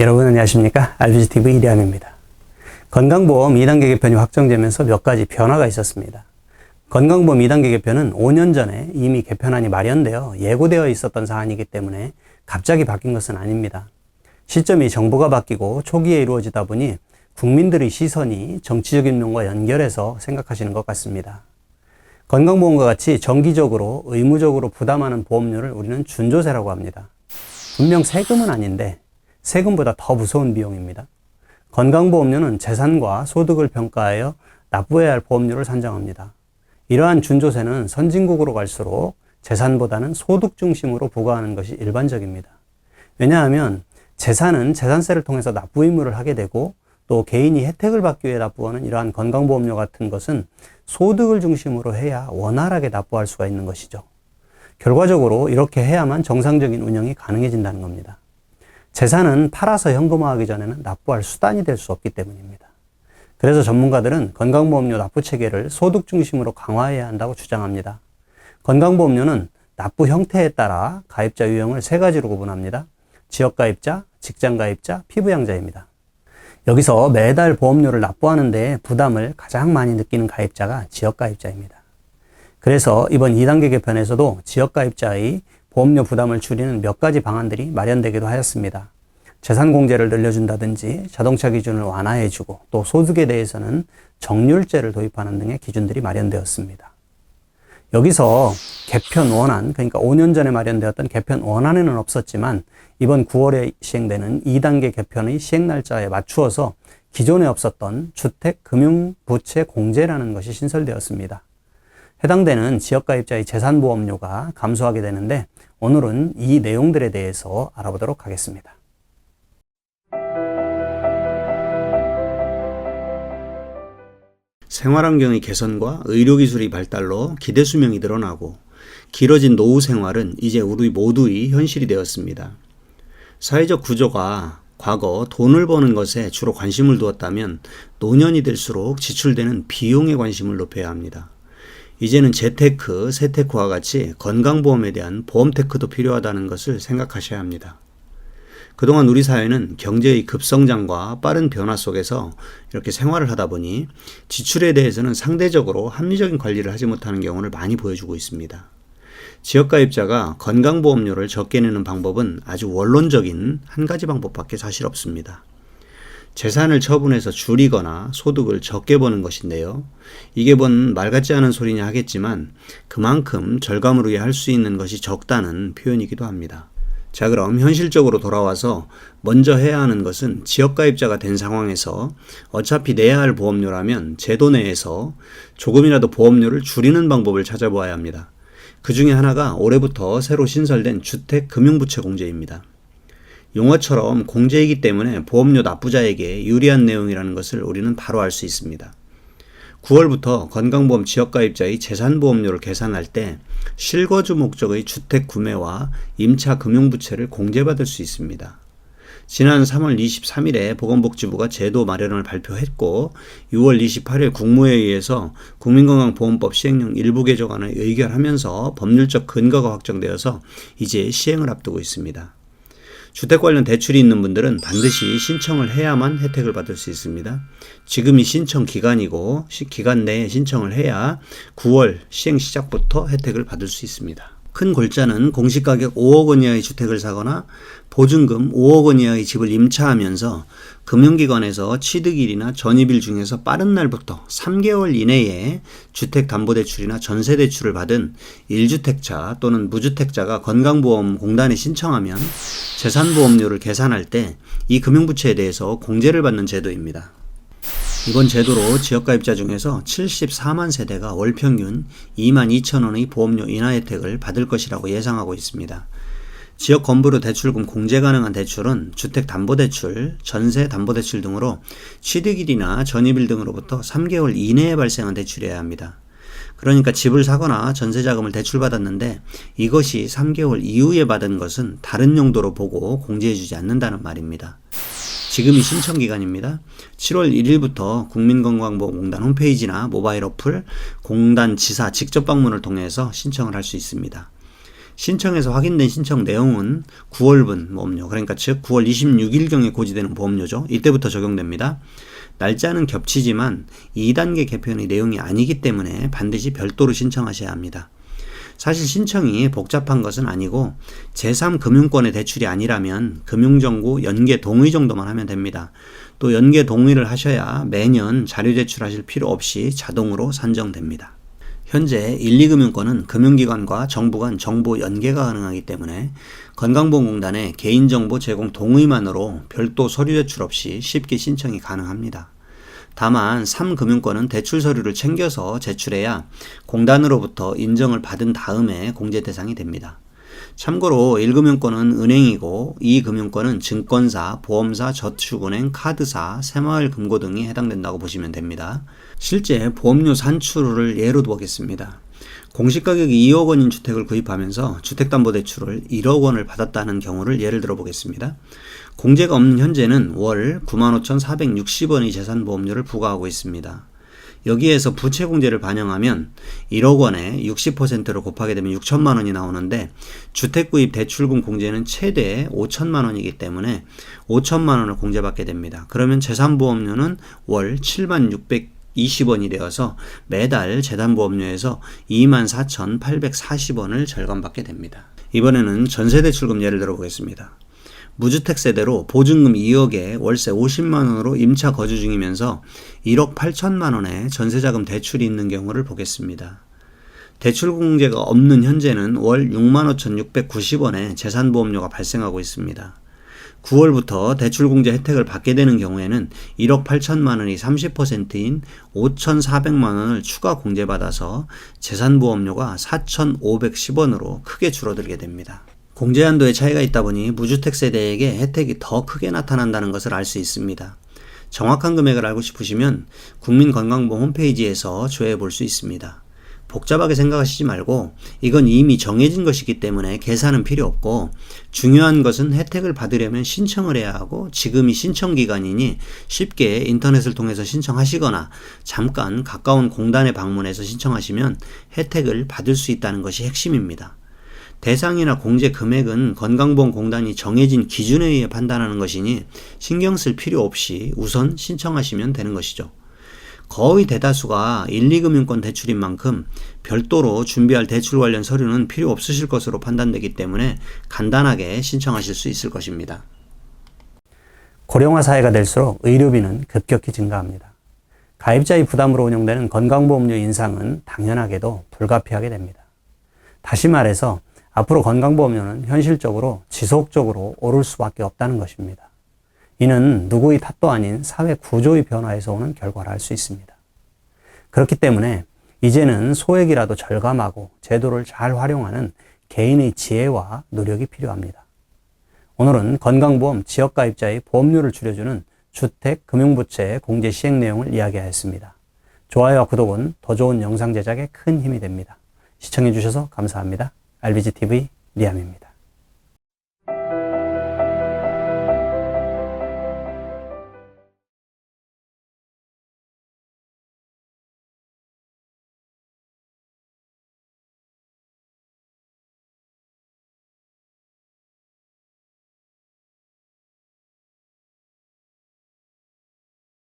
여러분 안녕하십니까? RBGTV 이대함입니다. 건강보험 2단계 개편이 확정되면서 몇 가지 변화가 있었습니다. 건강보험 2단계 개편은 5년 전에 이미 개편안이 마련되어 예고되어 있었던 사안이기 때문에 갑자기 바뀐 것은 아닙니다. 시점이 정부가 바뀌고 초기에 이루어지다 보니 국민들의 시선이 정치적인 면과 연결해서 생각하시는 것 같습니다. 건강보험과 같이 정기적으로 의무적으로 부담하는 보험료를 우리는 준조세라고 합니다. 분명 세금은 아닌데 세금보다 더 무서운 비용입니다. 건강보험료는 재산과 소득을 평가하여 납부해야 할 보험료를 산정합니다. 이러한 준조세는 선진국으로 갈수록 재산보다는 소득 중심으로 부과하는 것이 일반적입니다. 왜냐하면 재산은 재산세를 통해서 납부 의무를 하게 되고 또 개인이 혜택을 받기 위해 납부하는 이러한 건강보험료 같은 것은 소득을 중심으로 해야 원활하게 납부할 수가 있는 것이죠. 결과적으로 이렇게 해야만 정상적인 운영이 가능해진다는 겁니다. 재산은 팔아서 현금화하기 전에는 납부할 수단이 될 수 없기 때문입니다. 그래서 전문가들은 건강보험료 납부 체계를 소득 중심으로 강화해야 한다고 주장합니다. 건강보험료는 납부 형태에 따라 가입자 유형을 세 가지로 구분합니다. 지역가입자, 직장가입자, 피부양자입니다. 여기서 매달 보험료를 납부하는데 부담을 가장 많이 느끼는 가입자가 지역가입자입니다. 그래서 이번 2단계 개편에서도 지역가입자의 보험료 부담을 줄이는 몇 가지 방안들이 마련되기도 하였습니다. 재산 공제를 늘려준다든지 자동차 기준을 완화해주고 또 소득에 대해서는 정률제를 도입하는 등의 기준들이 마련되었습니다. 여기서 개편 원안, 그러니까 5년 전에 마련되었던 개편 원안에는 없었지만 이번 9월에 시행되는 2단계 개편의 시행 날짜에 맞추어서 기존에 없었던 주택 금융 부채 공제라는 것이 신설되었습니다. 해당되는 지역가입자의 재산보험료가 감소하게 되는데 오늘은 이 내용들에 대해서 알아보도록 하겠습니다. 생활환경의 개선과 의료기술의 발달로 기대 수명이 늘어나고 길어진 노후 생활은 이제 우리 모두의 현실이 되었습니다. 사회적 구조가 과거 돈을 버는 것에 주로 관심을 두었다면 노년이 될수록 지출되는 비용에 관심을 높여야 합니다. 이제는 재테크, 세테크와 같이 건강보험에 대한 보험테크도 필요하다는 것을 생각하셔야 합니다. 그동안 우리 사회는 경제의 급성장과 빠른 변화 속에서 이렇게 생활을 하다 보니 지출에 대해서는 상대적으로 합리적인 관리를 하지 못하는 경우를 많이 보여주고 있습니다. 지역가입자가 건강보험료를 적게 내는 방법은 아주 원론적인 한 가지 방법밖에 사실 없습니다. 재산을 처분해서 줄이거나 소득을 적게 버는 것인데요. 이게 뭔 말 같지 않은 소리냐 하겠지만 그만큼 절감으로 할 수 있는 것이 적다는 표현이기도 합니다. 자, 그럼 현실적으로 돌아와서 먼저 해야 하는 것은 지역가입자가 된 상황에서 어차피 내야 할 보험료라면 제도 내에서 조금이라도 보험료를 줄이는 방법을 찾아보아야 합니다. 그 중에 하나가 올해부터 새로 신설된 주택금융부채 공제입니다. 용어처럼 공제이기 때문에 보험료 납부자에게 유리한 내용이라는 것을 우리는 바로 알 수 있습니다. 9월부터 건강보험 지역가입자의 재산보험료를 계산할 때 실거주 목적의 주택 구매와 임차 금융부채를 공제받을 수 있습니다. 지난 3월 23일에 보건복지부가 제도 마련을 발표했고 6월 28일 국무회의에서 국민건강보험법 시행령 일부 개정안을 의결하면서 법률적 근거가 확정되어서 이제 시행을 앞두고 있습니다. 주택 관련 대출이 있는 분들은 반드시 신청을 해야만 혜택을 받을 수 있습니다. 지금이 신청 기간이고 기간 내에 신청을 해야 9월 시행 시작부터 혜택을 받을 수 있습니다. 큰 골자는 공시가격 5억 원 이하의 주택을 사거나 보증금 5억 원 이하의 집을 임차하면서 금융기관에서 취득일이나 전입일 중에서 빠른 날부터 3개월 이내에 주택담보대출이나 전세대출을 받은 1주택자 또는 무주택자가 건강보험공단에 신청하면 재산보험료를 계산할 때 이 금융부채에 대해서 공제를 받는 제도입니다. 이번 제도로 지역가입자 중에서 74만 세대가 월 평균 2만 2천 원의 보험료 인하 혜택을 받을 것이라고 예상하고 있습니다. 지역 건물로 대출금 공제 가능한 대출은 주택담보대출, 전세담보대출 등으로 취득일이나 전입일 등으로부터 3개월 이내에 발생한 대출이어야 합니다. 그러니까 집을 사거나 전세자금을 대출받았는데 이것이 3개월 이후에 받은 것은 다른 용도로 보고 공제해주지 않는다는 말입니다. 지금이 신청 기간입니다. 7월 1일부터 국민건강보험공단 홈페이지나 모바일 어플, 공단 지사 직접 방문을 통해서 신청을 할 수 있습니다. 신청에서 확인된 신청 내용은 9월분 보험료, 그러니까 즉 9월 26일경에 고지되는 보험료죠. 이때부터 적용됩니다. 날짜는 겹치지만 2단계 개편의 내용이 아니기 때문에 반드시 별도로 신청하셔야 합니다. 사실 신청이 복잡한 것은 아니고 제3금융권의 대출이 아니라면 금융정보 연계 동의 정도만 하면 됩니다. 또 연계 동의를 하셔야 매년 자료 제출하실 필요 없이 자동으로 산정됩니다. 현재 1, 2금융권은 금융기관과 정부 간 정보 연계가 가능하기 때문에 건강보험공단의 개인정보 제공 동의만으로 별도 서류 제출 없이 쉽게 신청이 가능합니다. 다만 3금융권은 대출 서류를 챙겨서 제출해야 공단으로부터 인정을 받은 다음에 공제 대상이 됩니다. 참고로 1금융권은 은행이고 2금융권은 증권사, 보험사, 저축은행, 카드사, 새마을금고 등이 해당된다고 보시면 됩니다. 실제 보험료 산출을 예로 보겠습니다. 공시가격이 2억 원인 주택을 구입하면서 주택담보대출을 1억 원을 받았다는 경우를 예를 들어 보겠습니다. 공제가 없는 현재는 월 95,460원의 재산보험료를 부과하고 있습니다. 여기에서 부채 공제를 반영하면 1억 원에 60%를 곱하게 되면 6천만 원이 나오는데 주택 구입 대출금 공제는 최대 5천만 원이기 때문에 5천만 원을 공제받게 됩니다. 그러면 재산보험료는 월 7만 600 20원이 되어서 매달 재단보험료에서 24,840원을 절감받게 됩니다. 이번에는 전세대출금 예를 들어 보겠습니다. 무주택 세대로 보증금 2억에 월세 50만 원으로 임차 거주 중이면서 1억 8천만 원의 전세자금 대출이 있는 경우를 보겠습니다. 대출 공제가 없는 현재는 월 65,690원의 재산보험료가 발생하고 있습니다. 9월부터 대출 공제 혜택을 받게 되는 경우에는 1억 8천만 원이 30%인 5,400만 원을 추가 공제받아서 재산보험료가 4,510원으로 크게 줄어들게 됩니다. 공제 한도의 차이가 있다 보니 무주택 세대에게 혜택이 더 크게 나타난다는 것을 알 수 있습니다. 정확한 금액을 알고 싶으시면 국민건강보험 홈페이지에서 조회해 볼 수 있습니다. 복잡하게 생각하시지 말고 이건 이미 정해진 것이기 때문에 계산은 필요 없고 중요한 것은 혜택을 받으려면 신청을 해야 하고 지금이 신청 기간이니 쉽게 인터넷을 통해서 신청하시거나 잠깐 가까운 공단에 방문해서 신청하시면 혜택을 받을 수 있다는 것이 핵심입니다. 대상이나 공제 금액은 건강보험공단이 정해진 기준에 의해 판단하는 것이니 신경 쓸 필요 없이 우선 신청하시면 되는 것이죠. 거의 대다수가 1, 2금융권 대출인 만큼 별도로 준비할 대출 관련 서류는 필요 없으실 것으로 판단되기 때문에 간단하게 신청하실 수 있을 것입니다. 고령화 사회가 될수록 의료비는 급격히 증가합니다. 가입자의 부담으로 운영되는 건강보험료 인상은 당연하게도 불가피하게 됩니다. 다시 말해서 앞으로 건강보험료는 현실적으로 지속적으로 오를 수밖에 없다는 것입니다. 이는 누구의 탓도 아닌 사회 구조의 변화에서 오는 결과라 할 수 있습니다. 그렇기 때문에 이제는 소액이라도 절감하고 제도를 잘 활용하는 개인의 지혜와 노력이 필요합니다. 오늘은 건강보험 지역가입자의 보험료를 줄여주는 주택 금융부채 공제 시행 내용을 이야기하였습니다. 좋아요와 구독은 더 좋은 영상 제작에 큰 힘이 됩니다. 시청해주셔서 감사합니다. RBGTV 리암입니다.